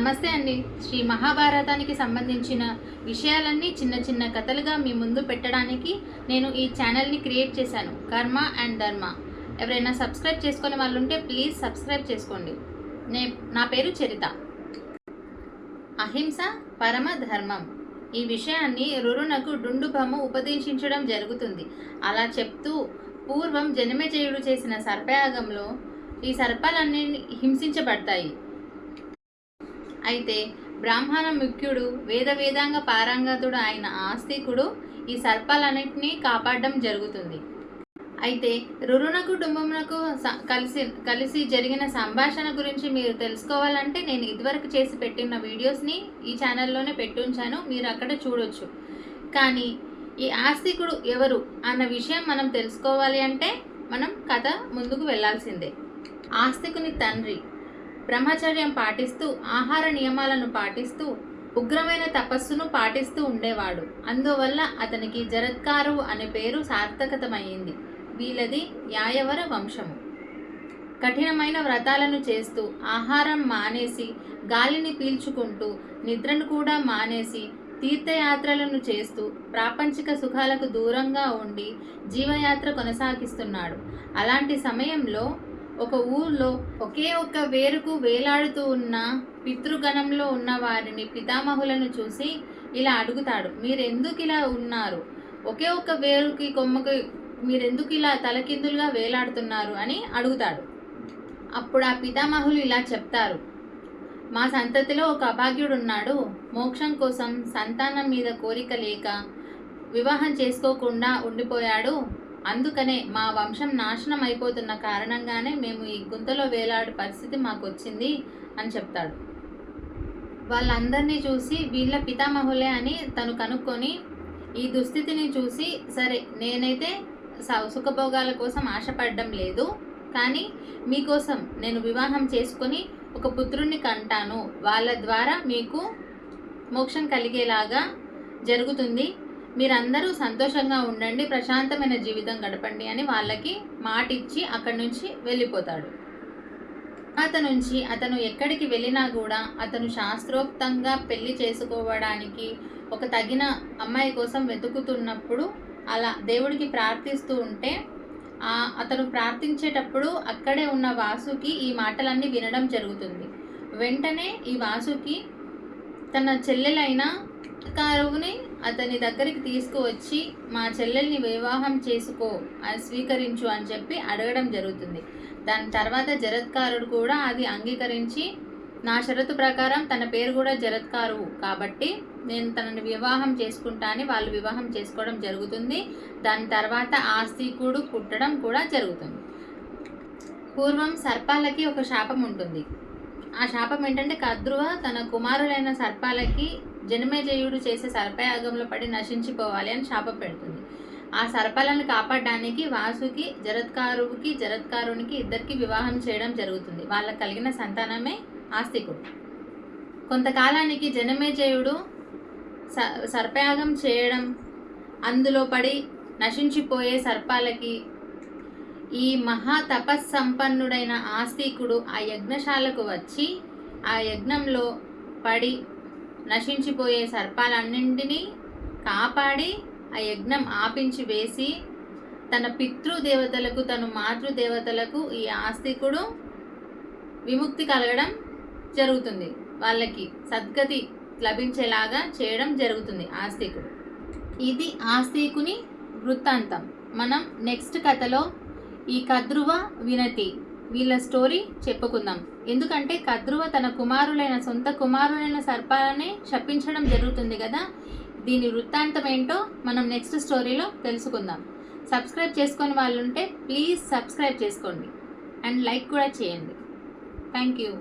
నమస్తే అండి. శ్రీ మహాభారతానికి సంబంధించిన విషయాలన్నీ చిన్న చిన్న కథలుగా మీ ముందు పెట్టడానికి నేను ఈ ఛానల్ని క్రియేట్ చేశాను. కర్మ అండ్ ధర్మ. ఎవరైనా సబ్స్క్రైబ్ చేసుకునే వాళ్ళు ఉంటే ప్లీజ్ సబ్స్క్రైబ్ చేసుకోండి. నే నా పేరు చరిత. అహింస పరమ ధర్మం. ఈ విషయాన్ని రురునకు డుండుభము ఉపదేశించడం జరుగుతుంది. అలా చెప్తూ పూర్వం జనమేజయుడు చేసిన సర్పయాగంలో ఈ సర్పాలన్నీ హింసించబడతాయి. అయితే బ్రాహ్మణ ముఖ్యుడు వేద వేదాంగ పారంగతుడు అయిన ఆస్తికుడు ఈ సర్పాలన్నింటినీ కాపాడడం జరుగుతుంది. అయితే రురుణ కుటుంబమునకు స- కలిసి కలిసి జరిగిన సంభాషణ గురించి మీరు తెలుసుకోవాలంటే నేను ఇదివరకు చేసి పెట్టిన వీడియోస్ని ఈ ఛానల్లోనే పెట్టి ఉంచాను మీరు అక్కడ చూడొచ్చు. కానీ ఈ ఆస్తికుడు ఎవరు అన్న విషయం మనం తెలుసుకోవాలి అంటే మనం కథ ముందుకు వెళ్ళాల్సిందే ఆస్తికుని తండ్రి బ్రహ్మచర్యం పాటిస్తూ ఆహార నియమాలను పాటిస్తూ ఉగ్రమైన తపస్సును పాటిస్తూ ఉండేవాడు. అందువల్ల అతనికి జరత్కారు అనే పేరు సార్థకతమైంది వీళ్ళది యాయవర వంశము. కఠినమైన వ్రతాలను చేస్తూ ఆహారం మానేసి గాలిని పీల్చుకుంటూ నిద్రను కూడా మానేసి తీర్థయాత్రలను చేస్తూ ప్రాపంచిక సుఖాలకు దూరంగా ఉండి జీవయాత్ర కొనసాగిస్తున్నాడు. అలాంటి సమయంలో ఒక ఊర్లో ఒకే ఒక్క వేరుకు వేలాడుతూ ఉన్న పితృగణంలో ఉన్న వారిని పితామహులను చూసి ఇలా అడుగుతాడు మీరెందుకు ఇలా ఉన్నారు? ఒకే ఒక్క వేరుకి కొమ్మకి మీరెందుకు ఇలా తలకిందులుగా వేలాడుతున్నారు? అని అడుగుతాడు. అప్పుడు ఆ పితామహులు ఇలా చెప్తారు మా సంతతిలో ఒక అభాగ్యుడు ఉన్నాడు మోక్షం కోసం సంతానం మీద కోరిక లేక వివాహం చేసుకోకుండా ఉండిపోయాడు. అందుకనే మా వంశం నాశనం అయిపోతున్న కారణంగానే మేము ఈ గుంతలో వేలాడే పరిస్థితి మాకు వచ్చింది అని చెప్తాడు. వాళ్ళందరినీ చూసి వీళ్ళ పితామహులే అని తను కనుక్కొని ఈ దుస్థితిని చూసి సరే నేనైతే స- సుఖభోగాల కోసం ఆశపడడం లేదు కానీ మీకోసం నేను వివాహం చేసుకొని ఒక పుత్రుణ్ణి కంటాను. వాళ్ళ ద్వారా మీకు మోక్షం కలిగేలాగా జరుగుతుంది. మీరందరూ సంతోషంగా ఉండండి ప్రశాంతమైన జీవితం గడపండి అని వాళ్ళకి మాట ఇచ్చి అక్కడి నుంచి వెళ్ళిపోతాడు. తర్వాత నుంచి అతను ఎక్కడికి వెళ్ళినా కూడా అతను శాస్త్రోక్తంగా పెళ్ళి చేసుకోవడానికి ఒక తగిన అమ్మాయి కోసం వెతుకుతున్నప్పుడు అలా దేవుడికి ప్రార్థిస్తూ ఉంటే అతను ప్రార్థించేటప్పుడు అక్కడే ఉన్న వాసుకి ఈ మాటలన్నీ వినడం జరుగుతుంది. వెంటనే ఈ వాసుకి తన చెల్లెలైన కరువుని అతని దగ్గరికి తీసుకువచ్చి మా చెల్లెల్ని వివాహం చేసుకో అని స్వీకరించు అని చెప్పి అడగడం జరుగుతుంది. దాని తర్వాత జరత్కారుడు కూడా అది అంగీకరించి నా షరతు ప్రకారం తన పేరు కూడా జరత్కారు కాబట్టి నేను తనని వివాహం చేసుకుంటా అని వాళ్ళు వివాహం చేసుకోవడం జరుగుతుంది. దాని తర్వాత ఆస్తికుడు పుట్టడం కూడా జరుగుతుంది. పూర్వం సర్పాలకి ఒక శాపం ఉంటుంది. ఆ శాపం ఏంటంటే కద్రువ తన కుమారులైన సర్పాలకి జనమేజయుడు చేసే సర్పయాగంలో పడి నశించిపోవాలి అని శాపం పెడుతుంది. ఆ సర్పాలను కాపాడడానికి వాసుకి జరత్కారుకి జరత్కారునికి ఇద్దరికి వివాహం చేయడం జరుగుతుంది. వాళ్ళకి కలిగిన సంతానమే ఆస్తికుడు కొంతకాలానికి జనమేజయుడు స సర్పయాగం చేయడం అందులో పడి నశించిపోయే సర్పాలకి ఈ మహా తపస్సంపన్నుడైన ఆస్తికుడు ఆ యజ్ఞశాలకు వచ్చి ఆ యజ్ఞంలో పడి నశించిపోయే సర్పాలన్నింటినీ కాపాడి ఆ యజ్ఞం ఆపించి వేసి తన పితృదేవతలకు తను మాతృదేవతలకు ఈ ఆస్తికుడు విముక్తి కలగడం జరుగుతుంది. వాళ్ళకి సద్గతి లభించేలాగా చేయడం జరుగుతుంది ఆస్తికుడు. ఇది ఆస్తికుని వృత్తాంతం. మనం నెక్స్ట్ కథలో ఈ కద్రువ వినతి. వీళ్ళ స్టోరీ చెప్పుకుందాం. ఎందుకంటే కద్రువ తన కుమారులైన సొంత కుమారులైన సర్పాలనే శపించడం జరుగుతుంది కదా? దీని వృత్తాంతం ఏంటో మనం నెక్స్ట్ స్టోరీలో తెలుసుకుందాం. సబ్స్క్రైబ్ చేసుకొని వాళ్ళు ఉంటే ప్లీజ్ సబ్స్క్రైబ్ చేసుకోండి. అండ్ లైక్ కూడా చేయండి. Thank you.